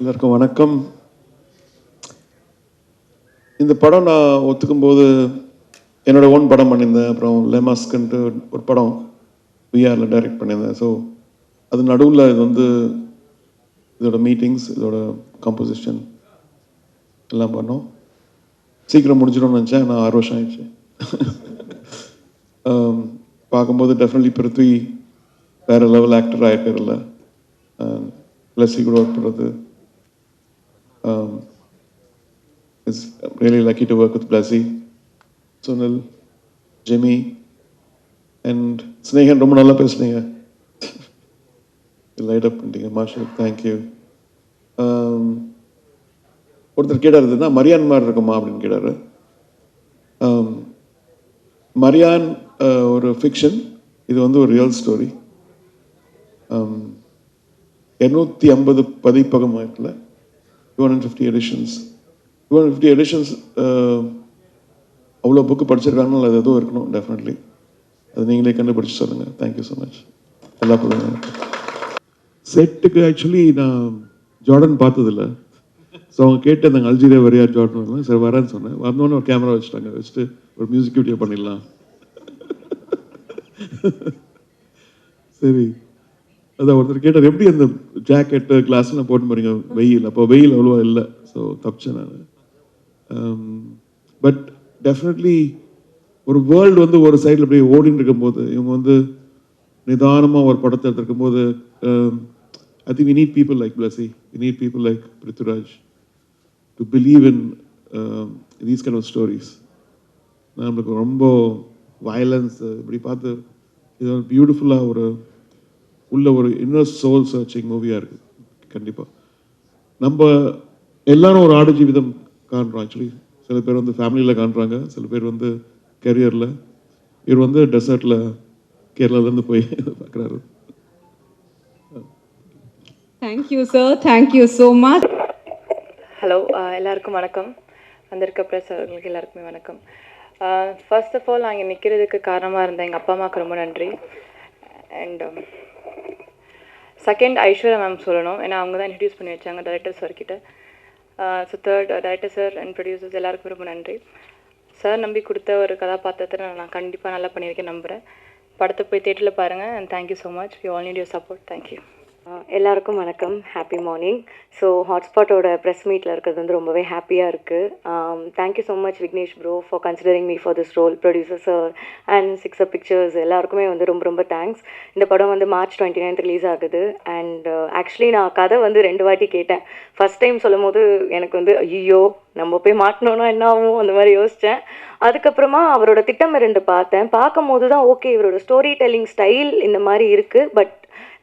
எல்லாருக்கும் வணக்கம். இந்த படம் நான் ஒத்துக்கும் போது என்னோட ஓன் படம் பண்ணியிருந்தேன். அப்புறம் லெமாஸ்க்குன்ட்டு ஒரு படம் விஆரில் டைரக்ட் பண்ணியிருந்தேன். ஸோ அது நடுவில் இது வந்து இதோட மீட்டிங்ஸ் இதோட கம்போசிஷன் எல்லாம் பண்ணோம். சீக்கிரம் முடிஞ்சிடும்னு நினச்சேன். நான் ஆறு வருஷம் ஆயிடுச்சு. பார்க்கும்போது டெஃபினெட்லி பிருத்வி வேற லெவல் ஆக்டர் ஆகிருக்காருல்ல லஸ்ஸி கூட ஒர்க் பண்ணுறது Um, it's really lucky to work with Blasi, Sunil Jamie and Snehan. ரொம்ப நல்லா பேசுனீங்க. லைட் அப் பண்ணிட்டீங்க மாஷல் தேங்க்யூ Um, ஒருத்தர் கேட்டார் இதுனா மரியான் மாதிரி இருக்குமா? அப்படின்னு கேட்டார். Um, மரியான் uh, ஒரு ஃபிக்ஷன் இது வந்து ஒரு ரியல் ஸ்டோரி இரநூத்தி ஐம்பது பதிப்பகம் இருக்குல்ல two hundred fifty editions two hundred fifty editions அவ்வளோ புக்கு படிச்சிருக்காங்கன்னு அது எதுவும் இருக்கணும் டெஃபினெட்லி அது நீங்களே கண்டுபிடிச்சி சொல்லுங்கள் தேங்க்யூ ஸோ மச் எல்லா பிள்ளைங்க செட்டுக்கு ஆக்சுவலி நான் ஜார்டன் பார்த்ததில்ல. ஸோ அவங்க கேட்டு அந்த அல்ஜீரியா வரையா ஜார்டன் சரி வரேன்னு சொன்னேன். வந்தோடனே ஒரு கேமரா வச்சுட்டாங்க. வச்சுட்டு ஒரு மியூசிக் வீடியோ பண்ணிடலாம். சரி. அதான் ஒருத்தர் கேட்டார் எப்படி அந்த ஜாக்கெட்டு கிளாஸ்லாம் போட்டு போறீங்க? வெயில் அப்போ வெயில் அவ்வளோவா இல்லை. ஸோ தப்பிச்சேன் நான். பட் டெஃபினெட்லி ஒரு வேர்ல்டு வந்து ஒரு சைடில் அப்படியே ஓடின்னு இருக்கும்போது இவங்க வந்து நிதானமாக ஒரு படத்தை எடுத்திருக்கும் போது I think we need people like Blessy we need people like Prithviraj to believe in these kind of stories நம்மளுக்கு ரொம்ப வயலன்ஸ் இப்படி பார்த்து இது ஒரு பியூட்டிஃபுல்லாக ஒரு உள்ள ஒரு இன்னர் சோல் சர்ச்சிங் மூவியாக இருக்குது கண்டிப்பாக நம்ம எல்லாரும் ஒரு ஆடு ஜீவிதம் காண்றோம் ஆக்சுவலி சில பேர் வந்து ஃபேமிலியில் காண்றாங்க சில பேர் வந்து கெரியரில் இவர் வந்து டெசர்ட்டில் கேரளாலேருந்து போய் பார்க்குறாரு thank you sir thank you so much hello எல்லாருக்கும் வணக்கம். வந்திருக்க ப்ரெஸ் அவர்களுக்கு எல்லாருக்குமே வணக்கம். ஃபர்ஸ்ட் ஆஃப் ஆல் நான் இங்கே நிற்கிறதுக்கு காரணமாக இருந்த எங்கள் அப்பா அம்மாவுக்கு ரொம்ப நன்றி. அண்ட் செகண்ட் ஐஸ்வர்யா மேம் சொல்லணும். ஏன்னா அவங்க தான் இன்ட்ரடியூஸ் பண்ணி வச்சாங்க டேரக்டர் சார் கிட்ட so third director sir and producers எல்லாருக்கும் ரொம்ப நன்றி. சார் நம்பி கொடுத்த ஒரு கதாபாத்திரத்தை நான் கண்டிப்பாக நல்லா பண்ணியிருக்கேன் நம்புகிறேன் படத்தை போய் தேட்டரில் பாருங்கள் and thank you so much you all need your support thank you எல்லாருக்கும் வணக்கம். ஹாப்பி மார்னிங் ஸோ ஹாட்ஸ்பாட்டோட ப்ரெஸ் மீட்டில் இருக்கிறது வந்து ரொம்பவே ஹாப்பியாக இருக்குது thank you so much Vignesh bro for considering me for this role producer sir and six up pictures எல்லாருக்குமே வந்து ரொம்ப ரொம்ப தேங்க்ஸ் இந்த படம் வந்து மார்ச் டுவெண்ட்டி நைன்த் ரிலீஸ் ஆகுது அண்ட் ஆக்சுவலி uh, நான் கதை வந்து ரெண்டு வாட்டி கேட்டேன். ஃபஸ்ட் டைம் சொல்லும் போது எனக்கு வந்து ஐயோ நம்ம போய் மாட்டினோன்னா என்ன ஆகும்? அந்த மாதிரி யோசித்தேன் அதுக்கப்புறமா அவரோட திட்டம் ரெண்டு பார்த்தேன். பார்க்கும் போது தான் ஓகே இவரோட ஸ்டோரி டெல்லிங் ஸ்டைல் இந்த மாதிரி இருக்குது பட்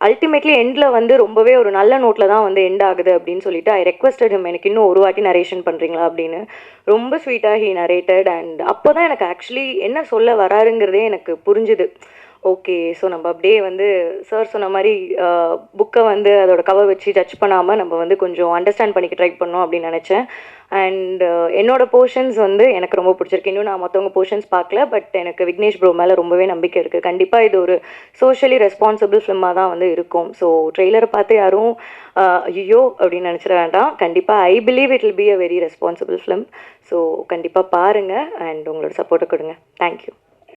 அல்டிமேட்லி எண்டில் வந்து ரொம்பவே ஒரு நல்ல நோட்டில் தான் வந்து எண்ட் ஆகுது அப்படின்னு சொல்லிட்டு ஐ ரெக்வஸ்டட் ஹிம் எனக்கு இன்னும் ஒரு வாட்டி நரேஷன் பண்ணுறீங்களா அப்படின்னு ரொம்ப ஸ்வீட்டாக ஹி நரேட்டட் அண்ட் அப்போ தான் எனக்கு ஆக்சுவலி என்ன சொல்ல வராருங்கிறதே எனக்கு புரிஞ்சுது. ஓகே ஸோ நம்ம அப்படியே வந்து சார் சொன்ன மாதிரி புக்கை வந்து அதோட கவர் வச்சு ஜட்ஜ் பண்ணாமல் நம்ம வந்து கொஞ்சம் அண்டர்ஸ்டாண்ட் பண்ணிக்க ட்ரை பண்ணோம் அப்படின்னு நினச்சேன். அண்ட் என்னோட போர்ஷன்ஸ் வந்து எனக்கு ரொம்ப பிடிச்சிருக்கு. இன்னும் நான் மற்றவங்க போர்ஷன்ஸ் பார்க்கல பட் எனக்கு விக்னேஷ் ப்ரோ மேலே ரொம்பவே நம்பிக்கை இருக்குது கண்டிப்பாக இது ஒரு சோஷியலி ரெஸ்பான்சிபிள் ஃபிலிமாக தான் வந்து இருக்கும். ஸோ ட்ரெய்லரை பார்த்து யாரும் ஐயோ அப்படின்னு நினச்சிட வேண்டாம். கண்டிப்பாக I believe it will be a very responsible film so கண்டிப்பாக பாருங்கள் அண்ட் உங்களோட சப்போர்ட்டை கொடுங்க. தேங்க்யூ